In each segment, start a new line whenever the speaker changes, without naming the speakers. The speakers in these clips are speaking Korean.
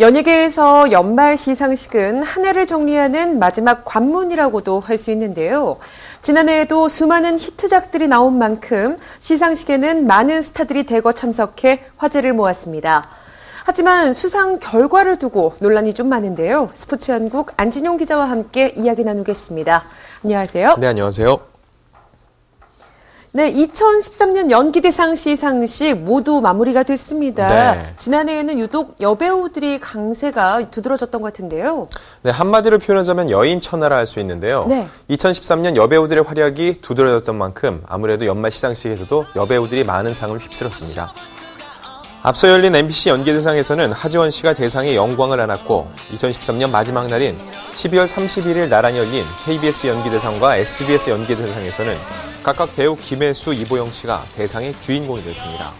연예계에서 연말 시상식은 한 해를 정리하는 마지막 관문이라고도 할 수 있는데요. 지난해에도 수많은 히트작들이 나온 만큼 시상식에는 많은 스타들이 대거 참석해 화제를 모았습니다. 하지만 수상 결과를 두고 논란이 좀 많은데요. 스포츠연국 안진용 기자와 함께 이야기 나누겠습니다. 안녕하세요.
네, 안녕하세요.
네, 2013년 연기대상 시상식 모두 마무리가 됐습니다. 네. 지난해에는 유독 여배우들이 강세가 두드러졌던 것 같은데요.
네, 한마디로 표현하자면 여인천하라 할 수 있는데요. 네. 2013년 여배우들의 활약이 두드러졌던 만큼 아무래도 연말 시상식에서도 여배우들이 많은 상을 휩쓸었습니다. 앞서 열린 MBC 연기대상에서는 하지원 씨가 대상에 영광을 안았고 2013년 마지막 날인 12월 31일 나란히 열린 KBS 연기대상과 SBS 연기대상에서는 각각 배우 김혜수, 이보영 씨가 대상의 주인공이 됐습니다.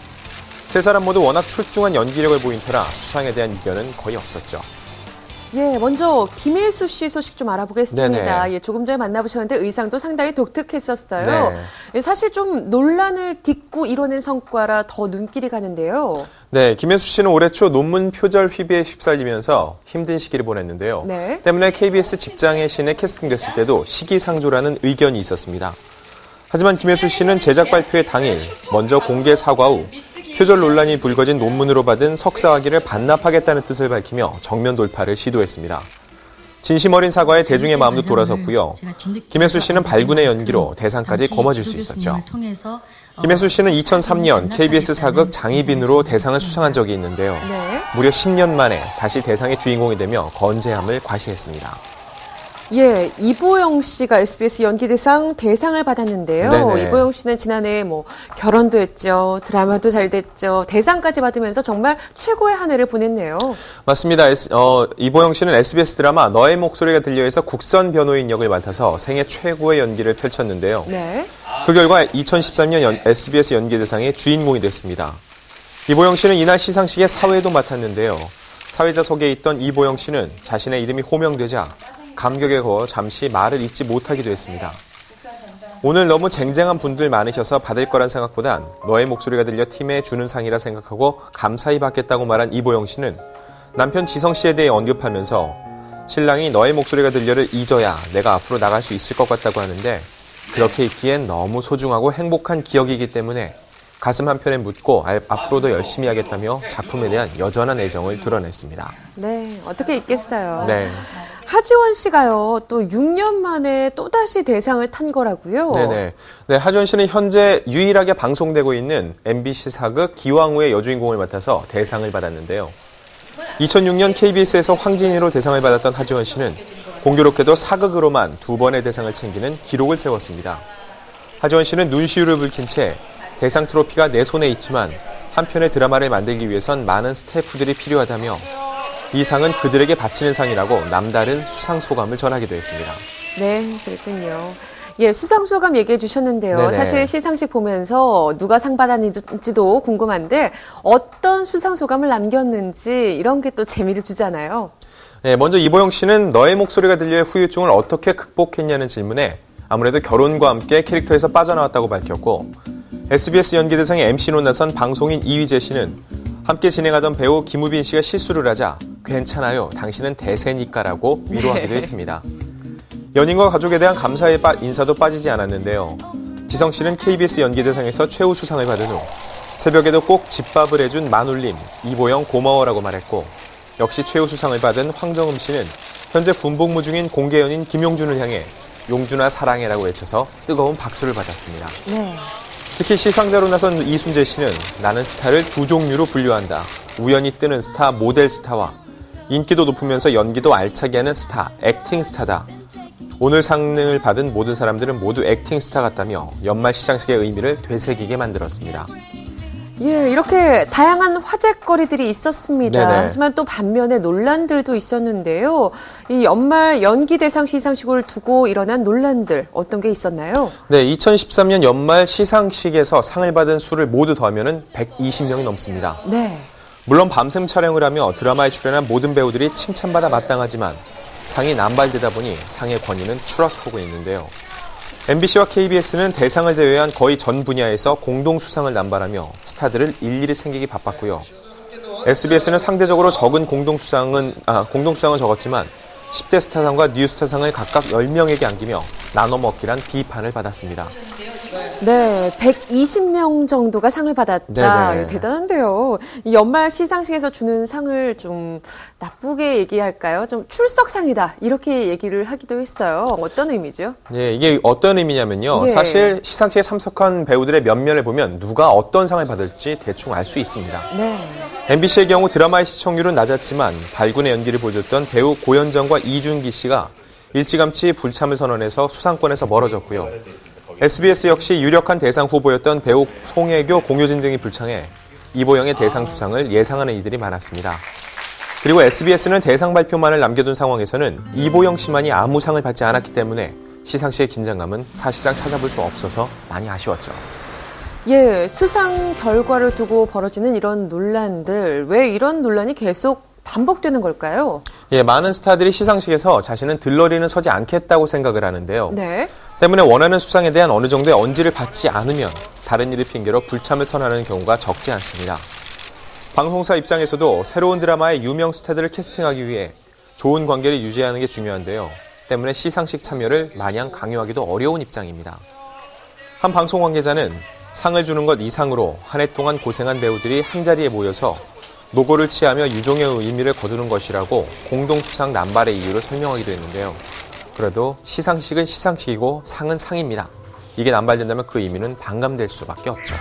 세 사람 모두 워낙 출중한 연기력을 보인 터라 수상에 대한 이견은 거의 없었죠.
예, 먼저 김혜수 씨 소식 좀 알아보겠습니다. 예, 조금 전에 만나보셨는데 의상도 상당히 독특했었어요. 네. 예, 사실 좀 논란을 딛고 이뤄낸 성과라 더 눈길이 가는데요.
네, 김혜수 씨는 올해 초 논문 표절 휘비에 휩쓸리면서 힘든 시기를 보냈는데요. 네. 때문에 KBS 직장의 신에 캐스팅됐을 때도 시기상조라는 의견이 있었습니다. 하지만 김혜수 씨는 제작 발표의 당일 먼저 공개 사과 후 표절 논란이 불거진 논문으로 받은 석사 학위를 반납하겠다는 뜻을 밝히며 정면 돌파를 시도했습니다. 진심 어린 사과에 대중의 마음도 돌아섰고요. 김혜수 씨는 발군의 연기로 대상까지 거머쥘 수 있었죠. 김혜수 씨는 2003년 KBS 사극 장희빈으로 대상을 수상한 적이 있는데요. 네. 무려 10년 만에 다시 대상의 주인공이 되며 건재함을 과시했습니다.
예, 이보영 씨가 SBS 연기대상 대상을 받았는데요. 네네. 이보영 씨는 지난해 뭐 결혼도 했죠. 드라마도 잘 됐죠. 대상까지 받으면서 정말 최고의 한 해를 보냈네요.
맞습니다. 어, 이보영 씨는 SBS 드라마 너의 목소리가 들려에서 국선 변호인 역을 맡아서 생애 최고의 연기를 펼쳤는데요. 네. 그 결과 2013년 연, SBS 연기대상의 주인공이 됐습니다. 이보영 씨는 이날 시상식에 사회도 맡았는데요. 사회자석에 있던 이보영 씨는 자신의 이름이 호명되자 감격에 거워 잠시 말을 잇지 못하기도 했습니다. 오늘 너무 쟁쟁한 분들 많으셔서 받을 거란 생각보단 너의 목소리가 들려 팀에 주는 상이라 생각하고 감사히 받겠다고 말한 이보영 씨는 남편 지성 씨에 대해 언급하면서 신랑이 너의 목소리가 들려를 잊어야 내가 앞으로 나갈 수 있을 것 같다고 하는데 그렇게 있기엔 너무 소중하고 행복한 기억이기 때문에 가슴 한편에 묻고 앞으로도 열심히 하겠다며 작품에 대한 여전한 애정을 드러냈습니다.
네, 어떻게 있겠어요. 네. 하지원 씨가요, 또 6년 만에 또다시 대상을 탄 거라고요?
네네. 네, 하지원 씨는 현재 유일하게 방송되고 있는 MBC 사극 기왕후의 여주인공을 맡아서 대상을 받았는데요. 2006년 KBS에서 황진이로 대상을 받았던 하지원 씨는 공교롭게도 사극으로만 두 번의 대상을 챙기는 기록을 세웠습니다. 하지원 씨는 눈시울을 붉힌 채 대상 트로피가 내 손에 있지만 한편의 드라마를 만들기 위해선 많은 스태프들이 필요하다며 이 상은 그들에게 바치는 상이라고 남다른 수상 소감을 전하기도 했습니다.
네, 그렇군요. 예, 수상 소감 얘기해 주셨는데요. 네네. 사실 시상식 보면서 누가 상 받았는지도 궁금한데 어떤 수상 소감을 남겼는지 이런 게 또 재미를 주잖아요.
네, 먼저 이보영 씨는 너의 목소리가 들려의 후유증을 어떻게 극복했냐는 질문에 아무래도 결혼과 함께 캐릭터에서 빠져나왔다고 밝혔고 SBS 연기대상의 MC로 나선 방송인 이휘재 씨는 함께 진행하던 배우 김우빈 씨가 실수를 하자 괜찮아요. 당신은 대세니까라고 위로하기도 네. 했습니다. 연인과 가족에 대한 감사의 빠, 인사도 빠지지 않았는데요. 지성 씨는 KBS 연기대상에서 최우 수상을 받은 후 새벽에도 꼭 집밥을 해준 마눌님, 이보영 고마워라고 말했고 역시 최우 수상을 받은 황정음 씨는 현재 군복무 중인 공개 연인 김용준을 향해 용준아 사랑해라고 외쳐서 뜨거운 박수를 받았습니다. 네. 특히 시상자로 나선 이순재 씨는 나는 스타를 두 종류로 분류한다. 우연히 뜨는 스타, 모델 스타와 인기도 높으면서 연기도 알차게 하는 스타, 액팅 스타다. 오늘 상을 받은 모든 사람들은 모두 액팅 스타 같다며 연말 시상식의 의미를 되새기게 만들었습니다.
예, 이렇게 다양한 화제거리들이 있었습니다. 네네. 하지만 또 반면에 논란들도 있었는데요. 이 연말 연기 대상 시상식을 두고 일어난 논란들 어떤 게 있었나요?
네, 2013년 연말 시상식에서 상을 받은 수를 모두 더하면 120명이 넘습니다. 네. 물론 밤샘 촬영을 하며 드라마에 출연한 모든 배우들이 칭찬받아 마땅하지만 상이 남발되다 보니 상의 권위는 추락하고 있는데요. MBC와 KBS는 대상을 제외한 거의 전 분야에서 공동 수상을 남발하며 스타들을 일일이 챙기기 바빴고요. SBS는 상대적으로 적은 공동 수상은, 아, 공동 수상은 적었지만 10대 스타상과 뉴스타상을 각각 10명에게 안기며 나눠 먹기란 비판을 받았습니다.
네, 120명 정도가 상을 받았다.
네네.
대단한데요. 이 연말 시상식에서 주는 상을 좀 나쁘게 얘기할까요? 좀 출석상이다. 이렇게 얘기를 하기도 했어요. 어떤 의미죠?
예, 이게 어떤 의미냐면요.
예.
사실 시상식에 참석한 배우들의 면면을 보면 누가 어떤 상을 받을지 대충 알 수 있습니다.
네.
MBC의 경우 드라마의 시청률은 낮았지만 발군의 연기를 보여줬던 배우 고현정과 이준기 씨가 일찌감치 불참을 선언해서 수상권에서 멀어졌고요. SBS 역시 유력한 대상 후보였던 배우 송혜교, 공효진 등이 불창해 이보영의 대상 수상을 예상하는 이들이 많았습니다. 그리고 SBS는 대상 발표만을 남겨둔 상황에서는 이보영 씨만이 아무 상을 받지 않았기 때문에 시상식의 긴장감은 사실상 찾아볼 수 없어서 많이 아쉬웠죠.
예, 수상 결과를 두고 벌어지는 이런 논란들. 왜 이런 논란이 계속 반복되는 걸까요?
예, 많은 스타들이 시상식에서 자신은 들러리는 서지 않겠다고 생각을 하는데요.
네.
때문에 원하는 수상에 대한 어느 정도의 언지를 받지 않으면 다른 일을 핑계로 불참을 선언하는 경우가 적지 않습니다. 방송사 입장에서도 새로운 드라마의 유명 스타들을 캐스팅하기 위해 좋은 관계를 유지하는 게 중요한데요. 때문에 시상식 참여를 마냥 강요하기도 어려운 입장입니다. 한 방송 관계자는 상을 주는 것 이상으로 한 해 동안 고생한 배우들이 한자리에 모여서 노고를 취하며 유종의 의미를 거두는 것이라고 공동수상 남발의 이유를 설명하기도 했는데요. 그래도 시상식은 시상식이고 상은 상입니다. 이게 남발된다면 그 의미는 반감될 수밖에 없죠.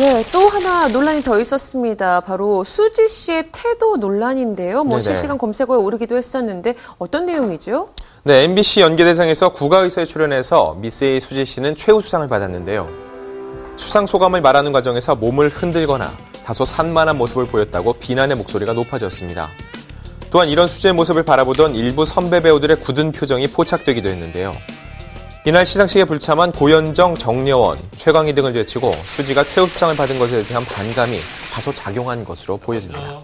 예, 또 하나 논란이 더 있었습니다. 바로 수지 씨의 태도 논란인데요. 뭐
네네.
실시간 검색어에 오르기도 했었는데 어떤 내용이죠?
네, MBC 연계대상에서 국가의사에 출연해서 미스 A 수지 씨는 최우 수상을 받았는데요. 수상 소감을 말하는 과정에서 몸을 흔들거나 다소 산만한 모습을 보였다고 비난의 목소리가 높아졌습니다. 또한 이런 수지의 모습을 바라보던 일부 선배 배우들의 굳은 표정이 포착되기도 했는데요. 이날 시상식에 불참한 고현정, 정려원, 최광희 등을 제치고 수지가 최우수상을 받은 것에 대한 반감이 다소 작용한 것으로 보여집니다.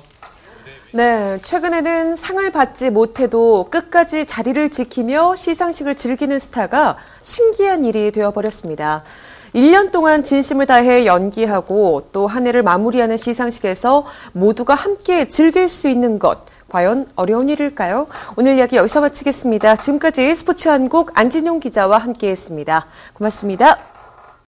네, 최근에는 상을 받지 못해도 끝까지 자리를 지키며 시상식을 즐기는 스타가 신기한 일이 되어버렸습니다. 1년 동안 진심을 다해 연기하고 또 한 해를 마무리하는 시상식에서 모두가 함께 즐길 수 있는 것. 과연 어려운 일일까요? 오늘 이야기 여기서 마치겠습니다. 지금까지 스포츠 한국 안진용 기자와 함께 했습니다. 고맙습니다.